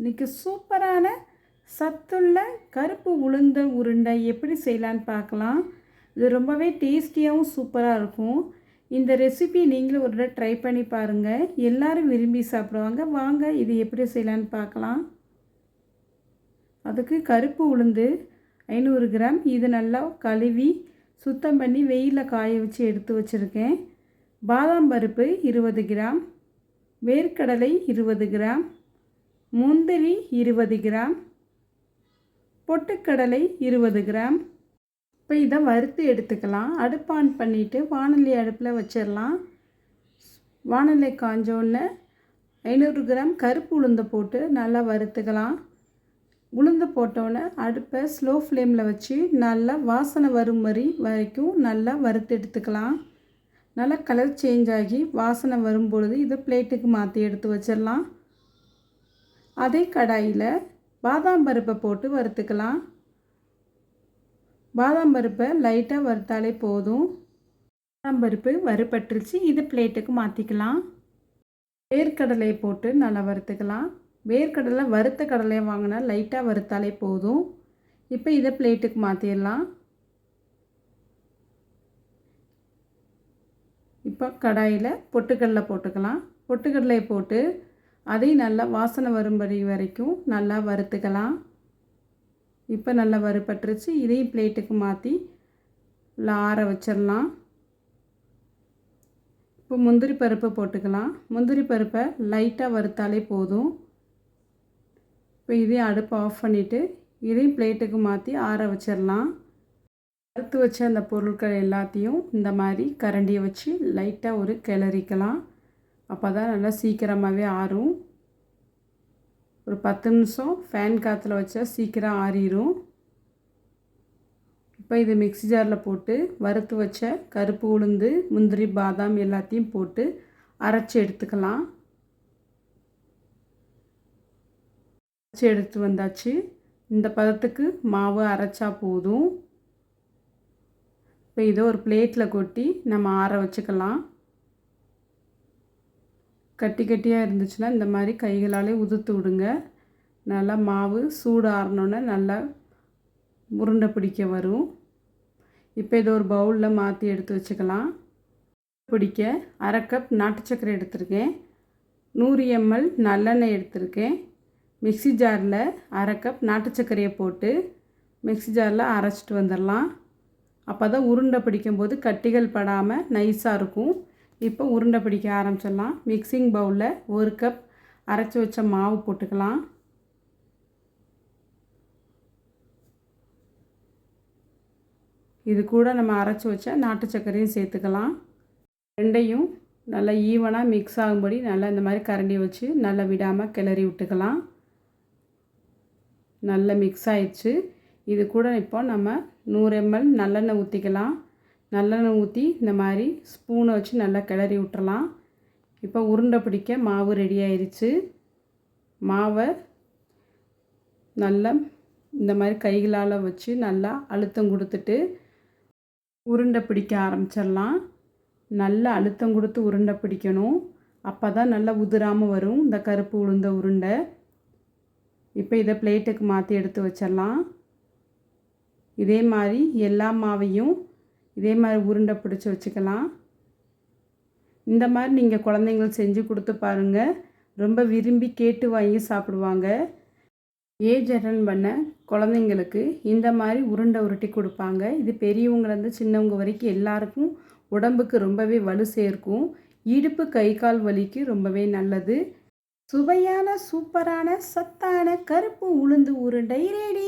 இன்றைக்கி சூப்பரான சத்துள்ள கருப்பு உளுந்த உருண்டை எப்படி செய்யலான்னு பார்க்கலாம். இது ரொம்பவே டேஸ்டியாகவும் சூப்பராக இருக்கும். இந்த ரெசிபி நீங்களும் ஒரு தடவை ட்ரை பண்ணி பாருங்கள் எல்லோரும் விரும்பி சாப்பிடுவாங்க. வாங்க இது எப்படி செய்யலான்னு பார்க்கலாம். அதுக்கு கருப்பு உளுந்து ஐநூறு கிராம். இது நல்லா கழுவி சுத்தம் பண்ணி வெயிலில் காய வச்சு எடுத்து வச்சுருக்கேன். பாதாம் பருப்பு இருபது கிராம். வேர்க்கடலை இருபது கிராம். முந்திரி இருபது கிராம். பொட்டுக்கடலை இருபது கிராம். இப்போ இதை வறுத்து எடுத்துக்கலாம். அடுப்பு ஆன் பண்ணிவிட்டு வானொலி அடுப்பில் வச்சிடலாம் வானொலி காஞ்சோடனே ஐநூறு கிராம் கருப்பு உளுந்தை போட்டு நல்லா வறுத்துக்கலாம். உளுந்து போட்டோன்னே அடுப்பை ஸ்லோ ஃப்ளேமில் வச்சு நல்லா வாசனை வரும் மாதிரி வரைக்கும் நல்லா வறுத்து எடுத்துக்கலாம். நல்லா கலர் சேஞ்ச் ஆகி வாசனை வரும் பொழுது இதை பிளேட்டுக்கு மாற்றி எடுத்து வச்சிடலாம் அதே கடாயில் பாதாம் பருப்பை போட்டு வறுத்துக்கலாம். பாதாம் பருப்பை லைட்டாக வறுத்தாலே போதும். பாதாம் பருப்பு வறுப்பட்டுருச்சு இது பிளேட்டுக்கு மாற்றிக்கலாம் வேர்க்கடலை போட்டு நல்லா வறுத்துக்கலாம். வேர்க்கடலை வறுத்த கடலையை வாங்கினா லைட்டாக வறுத்தாலே போதும். இப்போ இதை பிளேட்டுக்கு மாற்றிடலாம் இப்போ கடாயில் பொட்டுக்கடலை போட்டுக்கலாம். பொட்டுக்கடலையை போட்டு அதையும் நல்லா வாசனை வரும்படி வரைக்கும் நல்லா வறுத்துக்கலாம். இப்போ நல்லா வறுப்பட்டுருச்சு இதையும் பிளேட்டுக்கு மாற்றி ஆற வச்சிடலாம் இப்போ முந்திரி பருப்பை போட்டுக்கலாம். முந்திரி பருப்பை லைட்டாக வறுத்தாலே போதும். இப்போ இதையும் அடுப்பை ஆஃப் பண்ணிவிட்டு இதையும் பிளேட்டுக்கு மாற்றி ஆற வச்சிடலாம் வறுத்து வச்ச அந்த பொருட்கள் எல்லாத்தையும் இந்த மாதிரி கரண்டியை வச்சு லைட்டாக ஒரு கிளறிக்கலாம். அப்போ தான் நல்லா சீக்கிரமாகவே ஆறும். ஒரு பத்து நிமிஷம் ஃபேன் காற்றுல வச்சா சீக்கிரம் ஆறிடும் இப்போ இது மிக்ஸி ஜாரில் போட்டு வறுத்து வச்ச கருப்பு உளுந்து முந்திரி பாதாம் எல்லாத்தையும் போட்டு அரைச்சி எடுத்துக்கலாம். அரைச்சி எடுத்து வந்தாச்சு. இந்த பதத்துக்கு மாவு அரைச்சா போதும். இப்போ இதை ஒரு பிளேட்டில் கொட்டி நம்ம ஆற வச்சுக்கலாம். கட்டி கட்டியாக இருந்துச்சுன்னா இந்த மாதிரி கைகளாலே உதுத்து விடுங்க. நல்லா மாவு சூடு ஆறினோன்னே நல்லா உருண்டை பிடிக்க வரும். இப்போ இதை ஒரு பவுலில் மாற்றி எடுத்து வச்சுக்கலாம். பிடிக்க அரை கப் நாட்டு சக்கரை எடுத்திருக்கேன். நூறு எம்எல் நல்லெண்ணெய் எடுத்திருக்கேன். மிக்ஸி ஜாரில் அரை கப் நாட்டு சர்க்கரையை போட்டு மிக்ஸி ஜாரில் அரைச்சிட்டு வந்துடலாம். அப்போ தான் உருண்டை பிடிக்கும்போது கட்டிகள் படாமல் நைஸாக இருக்கும். இப்போ உருண்டை பிடிக்க ஆரம்பிச்சிடலாம். மிக்சிங் பவுலில் ஒரு கப் அரைச்சி வச்ச மாவு போட்டுக்கலாம். இது கூட நம்ம அரைச்சி வச்ச நாட்டு சர்க்கரையும் சேர்த்துக்கலாம். ரெண்டையும் நல்லா ஈவனாக மிக்ஸ் ஆகும்படி நல்லா இந்த மாதிரி கரண்டியை வச்சு நல்லா விடாமல் கிளறி விட்டுக்கலாம். நல்லா மிக்ஸ் ஆயிடுச்சு. இது கூட இப்போ நம்ம நூறு எம்எல் நல்லெண்ணெய் ஊற்றிக்கலாம் நல்லெண்ணெய் ஊற்றி இந்த மாதிரி ஸ்பூனை வச்சு நல்லா கிளறி விட்டுறலாம். இப்போ உருண்டை பிடிக்க மாவு ரெடி ஆயிடுச்சு மாவை நல்லா இந்த மாதிரி கைகளால் வச்சு நல்லா அழுத்தம் கொடுத்துட்டு உருண்டை பிடிக்க ஆரம்பிச்சிடலாம். நல்லா அழுத்தம் கொடுத்து உருண்டை பிடிக்கணும். அப்போ தான் நல்லா உதிராமல் வரும் இந்த கருப்பு உளுந்த உருண்டை. இப்போ இதை பிளேட்டுக்கு மாற்றி எடுத்து வச்சிடலாம். இதே மாதிரி எல்லா மாவையும் இதே மாதிரி உருண்டை பிடிச்சி வச்சுக்கலாம். இந்த மாதிரி நீங்கள் குழந்தைங்களுக்கு செஞ்சு கொடுத்து பாருங்கள் ரொம்ப விரும்பி கேட்டு வாங்கி சாப்பிடுவாங்க. ஏஜ் அட்டன் பண்ண குழந்தைங்களுக்கு இந்த மாதிரி உருண்டை உருட்டி கொடுப்பாங்க. இது பெரியவங்கலேருந்து சின்னவங்க வரைக்கும் எல்லாருக்கும் உடம்புக்கு ரொம்பவே வலு சேர்க்கும். இடுப்பு கை கால் வலிக்கு ரொம்பவே நல்லது. சுவையான சூப்பரான சத்தான கருப்பு உளுந்து உருண்டை ரெடி